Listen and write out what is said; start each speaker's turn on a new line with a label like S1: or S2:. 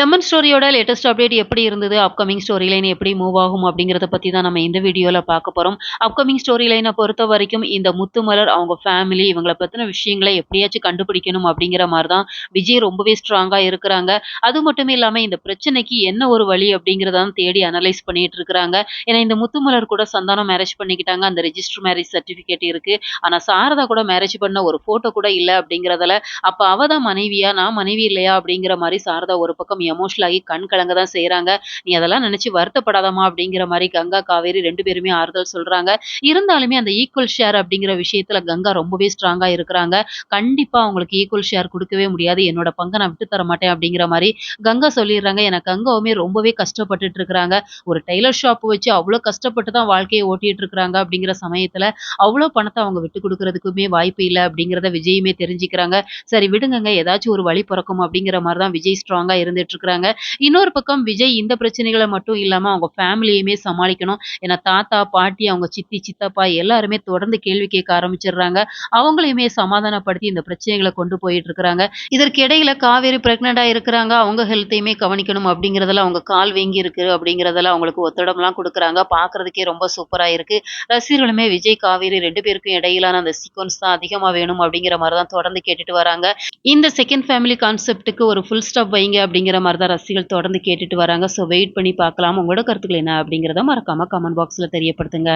S1: MN ஸ்டோரியோட latest update எப்படி இருந்தது? Upcoming story line எப்படி மூவ் ஆகும் அப்படிங்கிறத பற்றி தான் நம்ம இந்த வீடியோவில் பார்க்க போகிறோம் அப்கமிங் ஸ்டோரி லைனை பொறுத்த வரைக்கும் இந்த முத்துமலர் அவங்க ஃபேமிலி இவங்களை பற்றின விஷயங்களை எப்படியாச்சும் கண்டுபிடிக்கணும் அப்படிங்கிற மாதிரி தான் விஜய் ரொம்பவே ஸ்ட்ராங்காக இருக்கிறாங்க. அது மட்டும் இல்லாமல் இந்த பிரச்சனைக்கு என்ன ஒரு வழி அப்படிங்கிறதான் தேடி அனலைஸ் பண்ணிட்டு இருக்கிறாங்க. ஏன்னா இந்த முத்துமலர் கூட சந்தானம் மேரேஜ் பண்ணிக்கிட்டாங்க. அந்த ரெஜிஸ்டர் மேரேஜ் சர்டிஃபிகேட் இருக்குது ஆனால் சாரதா கூட மேரேஜ் பண்ண ஒரு ஃபோட்டோ கூட இல்லை அப்படிங்கிறதுல அப்போ அவ தான் மனைவியா நான் மனைவி இல்லையா அப்படிங்கிற மாதிரி சாரதா ஒரு பக்கம் எமோஷனல் ஆகி கண் கலங்க தான் செய்கிறாங்க நீ அதெல்லாம் நினச்சி வருத்தப்படாதமா அப்படிங்கிற மாதிரி கங்கா காவேரி ரெண்டு பேருமே ஆறுதல் சொல்கிறாங்க இருந்தாலுமே அந்த ஈக்குவல் ஷேர் அப்படிங்கிற விஷயத்தில் கங்கா ரொம்பவே ஸ்ட்ராங்காக இருக்கிறாங்க. கண்டிப்பாக அவங்களுக்கு ஈக்குவல் ஷேர் கொடுக்கவே முடியாது. என்னோட பங்கை நான் விட்டு தர மாட்டேன் அப்படிங்கிற மாதிரி கங்கா சொல்லிடுறாங்க. எனக்கு கங்காவுமே ரொம்பவே கஷ்டப்பட்டுட்டு இருக்கிறாங்க. ஒரு டெய்லர் ஷாப் வச்சு அவ்வளோ கஷ்டப்பட்டு தான் வாழ்க்கையை ஓட்டிட்டு இருக்கிறாங்க அப்படிங்கிற சமயத்தில் அவ்வளோ பணத்தை அவங்க விட்டு கொடுக்கறதுக்குமே வாய்ப்பு இல்லை அப்படிங்கிறத விஜயுமே தெரிஞ்சுக்கிறாங்க. சரி விடுங்கங்க. ஏதாச்சும் ஒரு வழி பிறக்கும் அப்படிங்கிற மாதிரி தான் விஜய் ஸ்ட்ராங்காக இருந்துட்டு இருக்கிறாங்க இன்னொரு பக்கம் விஜய் இந்த பிரச்சனைகளை மட்டும் இல்லாமல் அவங்க ஃபேமிலியுமே சமாளிக்கணும். ஏன்னா தாத்தா பாட்டி அவங்க சித்தி சித்தப்பா எல்லாருமே தொடர்ந்து கேள்வி கேட்க ஆரம்பிச்சிடுறாங்க. அவங்களையுமே சமாதானப்படுத்தி இந்த பிரச்சனைகளை கொண்டு போயிட்டு இருக்கிறாங்க இதற்கு இடையில காவேரி பிரெக்னண்டா இருக்கிறாங்க அவங்க ஹெல்த்தையுமே கவனிக்கணும் அப்படிங்கிறதுல அவங்க கால் வேங்கி இருக்கு அப்படிங்கிறதுல அவங்களுக்கு ஒத்தடம்லாம் கொடுக்குறாங்க. பார்க்கறதுக்கே ரொம்ப சூப்பராக இருக்கு. ரசிகர்களுமே விஜய் காவேரி ரெண்டு பேருக்கும் இடையிலான அந்த சீக்வன்ஸ் தான் அதிகமாக வேணும் அப்படிங்கிற மாதிரி தான் தொடர்ந்து கேட்டுட்டு வராங்க. இந்த செகண்ட் ஃபேமிலி கான்செப்டுக்கு ஒரு ஃபுல் ஸ்டாப் வைங்க அப்படிங்கிற மாதிரி தான் ரசிகர்கள் தொடர்ந்து கேட்டுட்டு வராங்க. ஸோ வெயிட் பண்ணி பார்க்கலாம். உங்களோட கருத்துக்கள் என்ன அப்படிங்கிறத மறக்காமல் கமெண்ட் பாக்ஸில் தெரியப்படுத்துங்க.